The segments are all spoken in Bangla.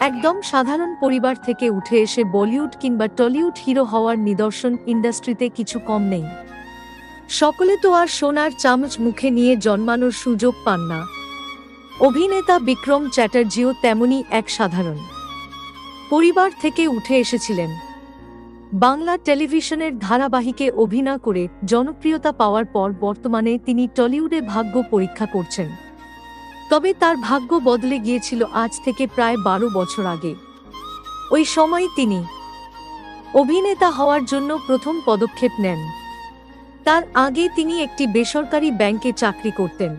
একদম সাধারণ পরিবার থেকে উঠে এসে বলিউড কিংবা টলিউড হিরো হওয়ার নিদর্শন ইন্ডাস্ট্রিতে কিছু কম নেই। সকলে তো আর সোনার চামচ মুখে নিয়ে জন্মানোর সুযোগ পান না। অভিনেতা বিক্রম চ্যাটার্জিও তেমনি এক সাধারণ। পরিবার থেকে উঠে এসেছিলেন। বাংলা টেলিভিশনের ধারাবাহিকে অভিনয় করে জনপ্রিয়তা পাওয়ার পর বর্তমানে তিনি টলিউডে ভাগ্য পরীক্ষা করছেন। তবে তার ভাগ্য বদলে গিয়েছিল আজ থেকে প্রায় বারো বছর আগে। ওই সময় তিনি অভিনেতা হওয়ার জন্য প্রথম পদক্ষেপ নেন। তার আগে তিনি একটি বেসরকারি ব্যাংকে চাকরি করতেন।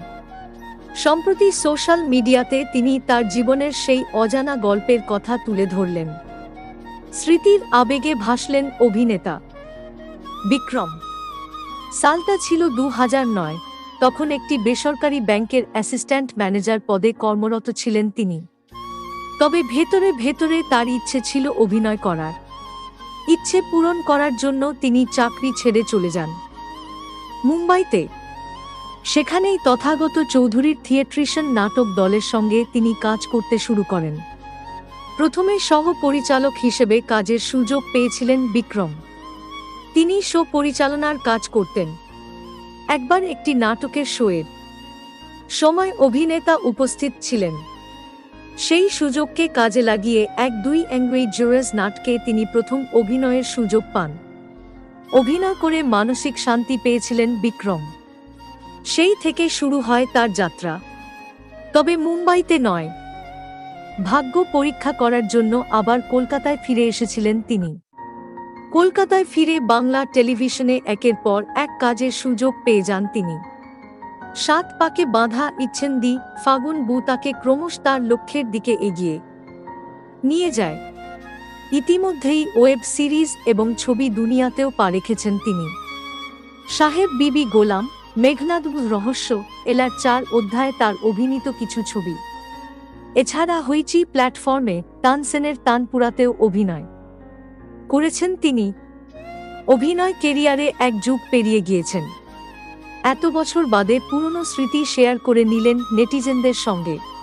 সম্প্রতি সোশ্যাল মিডিয়াতে তিনি তার জীবনের সেই অজানা গল্পের কথা তুলে ধরলেন। স্মৃতির আবেগে ভাসলেন অভিনেতা বিক্রম। সালটা ছিল দু হাজার নয়। তখন একটি বেসরকারি ব্যাংকের অ্যাসিস্ট্যান্ট ম্যানেজার পদে কর্মরত ছিলেন তিনি। তবে ভেতরে ভেতরে তার ইচ্ছে ছিল অভিনয় করার। ইচ্ছে পূরণ করার জন্য তিনি চাকরি ছেড়ে চলে যান। মুম্বাইতে সেখানেই তথাগত চৌধুরীর থিয়েট্রিশন নাটক দলের সঙ্গে তিনি কাজ করতে শুরু করেন। প্রথমে সহ পরিচালক হিসেবে কাজের সুযোগ পেয়েছিলেন বিক্রম। তিনি শো পরিচালনার কাজ করতেন। একবার একটি নাটকের শোয়ের। সময় অভিনেতা উপস্থিত ছিলেন। সেই সুযোগকে কাজে লাগিয়ে এক দুই অ্যাঙ্গুই জুরেস নাটকে তিনি প্রথম অভিনয়ের সুযোগ পান। অভিনয় করে মানসিক শান্তি পেয়েছিলেন বিক্রম। সেই থেকে শুরু হয় তার যাত্রা। তবে মুম্বাইতে নয়। ভাগ্য পরীক্ষা করার জন্য আবার কলকাতায় ফিরে এসেছিলেন তিনি। কলকাতায় ফিরে বাংলা টেলিভিশনে একের পর এক কাজের সুযোগ পেয়ে যান তিনি। সাত পাকে বাঁধা ইচ্ছেন দি ফাগুন বু তাকে ক্রমশ তার লক্ষ্যের দিকে এগিয়ে। নিয়ে যায়। ইতিমধ্যেই ওয়েব সিরিজ এবং ছবি দুনিয়াতেও পা রেখেছেন তিনি। সাহেব বিবি গোলাম, মেঘনাদুর রহস্য, এলার চার অধ্যায়ে তার অভিনীত কিছু ছবি। এছাড়া হইচি প্ল্যাটফর্মে তানসেনের তানপুরাতেও অভিনয়। করেছেন তিনি। অভিনয় কেরিয়ারে এক যুগ পেরিয়ে গিয়েছেন। এত বছর বাদে পুরনো স্মৃতি শেয়ার করে নিলেন নেটিজেনদের সঙ্গে।